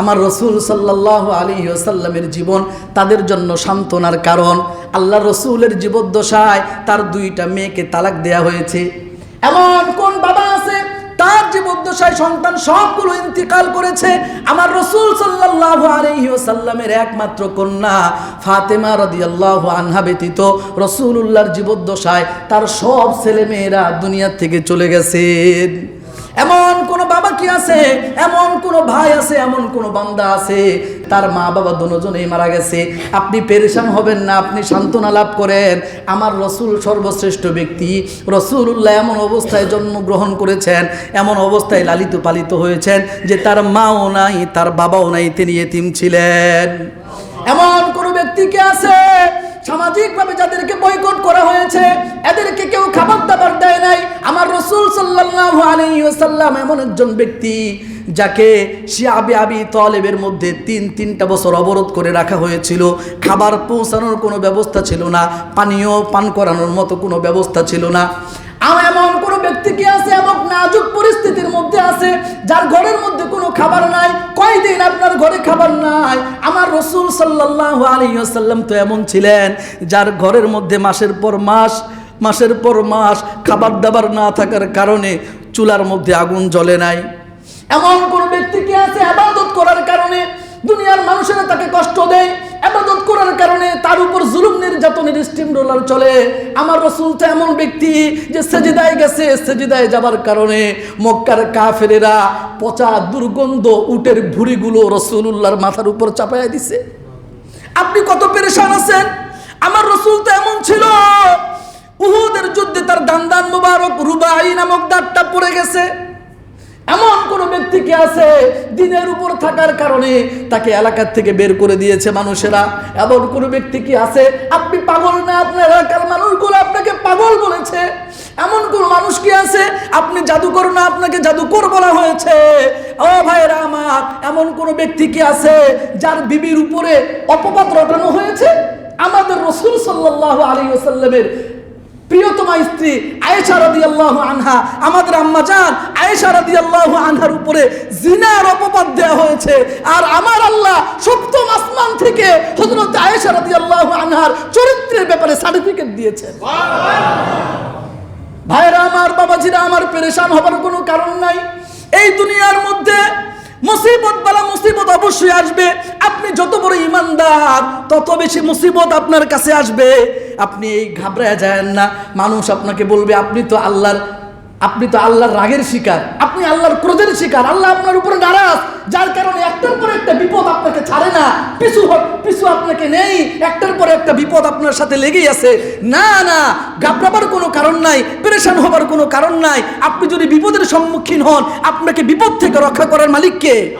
আমার রসুল সাল্লাহ আলী ওসাল্লামের জীবন তাদের জন্য সান্ত্বনার কারণ। আল্লাহ রসুলের জীবদ্দশায় তার দুইটা মেয়েকে তালাক দেয়া হয়েছে। এমন কোন বাবা আছে, তার জীবদ্দশায় সন্তান সবগুলো ইন্তিকাল করেছে। আমার রসুল সাল্লাহ আলহি ওসাল্লামের একমাত্র কন্যা ফাতেমা রদিয়াল্লাহ আনহা ব্যতীত রসুল উল্লাহর জীবদ্দশায় তার সব ছেলে মেয়েরা দুনিয়া থেকে চলে গেছেন এমন কোন বাবা কি আছে? এমন কোন ভাই আছে? এমন কোন বান্দা আছে? তার মা বাবা দুজনেই মারা গেছে। আপনি পেরেশান হবেন না, আপনি সান্ত্বনা লাভ করেন। আমার রসুল সর্বশ্রেষ্ঠ ব্যক্তি। রসুল্লাহ এমন অবস্থায় জন্মগ্রহণ করেছেন, এমন অবস্থায় লালিত পালিত হয়েছেন যে তার মাও নাই, তার বাবাও নাই, তিনি এতিম ছিলেন। এমন কোন ব্যক্তি কি আছে? সামাজিকভাবে যাদেরকে বয়কট করা হয়েছে, এদেরকে কেউ খাবার দাবার দেয় রসুল সাল্লাহ আলী ওসাল্লাম এমন একজন ব্যক্তি যাকে শিয়াবে আবি তলেবের মধ্যে তিন, তিনটা বছর অবরোধ করে রাখা হয়েছিল। খাবার পৌঁছানোর কোনো ব্যবস্থা ছিল না, পানীয় পান করানোর মতো কোনো ব্যবস্থা ছিল না। আর এমন কোনো ব্যক্তি কি আছে? এমন নাজুক পরিস্থিতির মধ্যে আছে, যার ঘরের মধ্যে কোনো খাবার নাই। কয়দিন আপনার ঘরে খাবার নাই? আমার রসুল সাল্লাহ আলী আসাল্লাম তো এমন ছিলেন, যার ঘরের মধ্যে মাসের পর মাস মাসের পর মাস খাবার দাবার না থাকার কারণে চুলার মধ্যে আগুন জ্বলে নাই। এমন কোন ব্যক্তি কি আছে আবাদত করার কারণে দুনিয়ার মানুষেরা তাকে কষ্ট দেয়? আবাদত করার কারণে তার উপর জুলুম নির্যাতনের স্টিম রোলার চলে। আমার রসুল তো এমন ব্যক্তি যে সেজিদায় গেছে, সেজিদায় যাবার কারণে মক্কার কাফেরেরা পচা দুর্গন্ধ উটের ভুড়িগুলো রসুল্লাহর মাথার উপর চাপাইয়া দিছে। আপনি কত পেরেশান আছেন? আমার রসুল তো এমন ছিল দান্দান মুবারক রুবাই নামক দাঁতটা পড়ে গেছে। এমন কোন ব্যক্তি কি আছে দিনের উপর থাকার কারণে তাকে এলাকার থেকে বের করে দিয়েছে মানুষেরা? এমন কোন ব্যক্তি কি আছে? আপনি পাগল না আপনার এলাকার মানুষগুলো আপনাকে পাগল বলেছে? এমন কোন মানুষ কি আছে? আপনি জাদুকর না আপনাকে জাদুকর বলা হয়েছে? ও ভাইরা আমার, এমন কোন ব্যক্তি কি আছে যার বিবির উপরে অপবাদ রটানো হয়েছে? আমাদের রসুল সাল্লাহ আলী ওসাল্লামের প্রিয়তমা স্ত্রী আয়েশা রাদিয়াল্লাহু আনহা, আমাদের আম্মা জান আয়েশা রাদিয়াল্লাহু আনহার উপরে জিনার অপবাদ দেওয়া হয়েছে। আর আমার আল্লাহ সপ্তম আসমান থেকে হযরত আয়েশা রাদিয়াল্লাহু আনহার চরিত্রের ব্যাপারে সার্টিফিকেট দিয়েছেন। ভাইরা আমার, বাবাজিরা আমার, পেরেশান হবার কোনো কারণ নাই। এই দুনিয়ার মধ্যে মুসিবত বালা মুসিবত অবশ্যই আসবে। আপনি যত বড় ইমানদার, তত বেশি মুসিবত আপনার কাছে আসবে। আপনি এই ঘাবড়ায় যায় না। মানুষ আপনাকে বলবে, আপনি তো আল্লাহর, আপনি তো আল্লাহর রাগের শিকার। আপনি আল্লাহর ক্রোধের শিকার। আল্লাহ আপনার উপরে নারাজ। যার কারণে একটার পর একটা বিপদ আপনাকে ছাড়ে না। পিছু পিছু আপনাকে নেই। একটার পর একটা বিপদ আপনার সাথে লেগেই আছে। না না, ঘাবড়াবার কোনো কারণ নাই। পেরেশান হবার কোনো কারণ নাই। আপনি যদি বিপদের সম্মুখীন হন, আপনাকে বিপদ থেকে রক্ষা করার মালিককে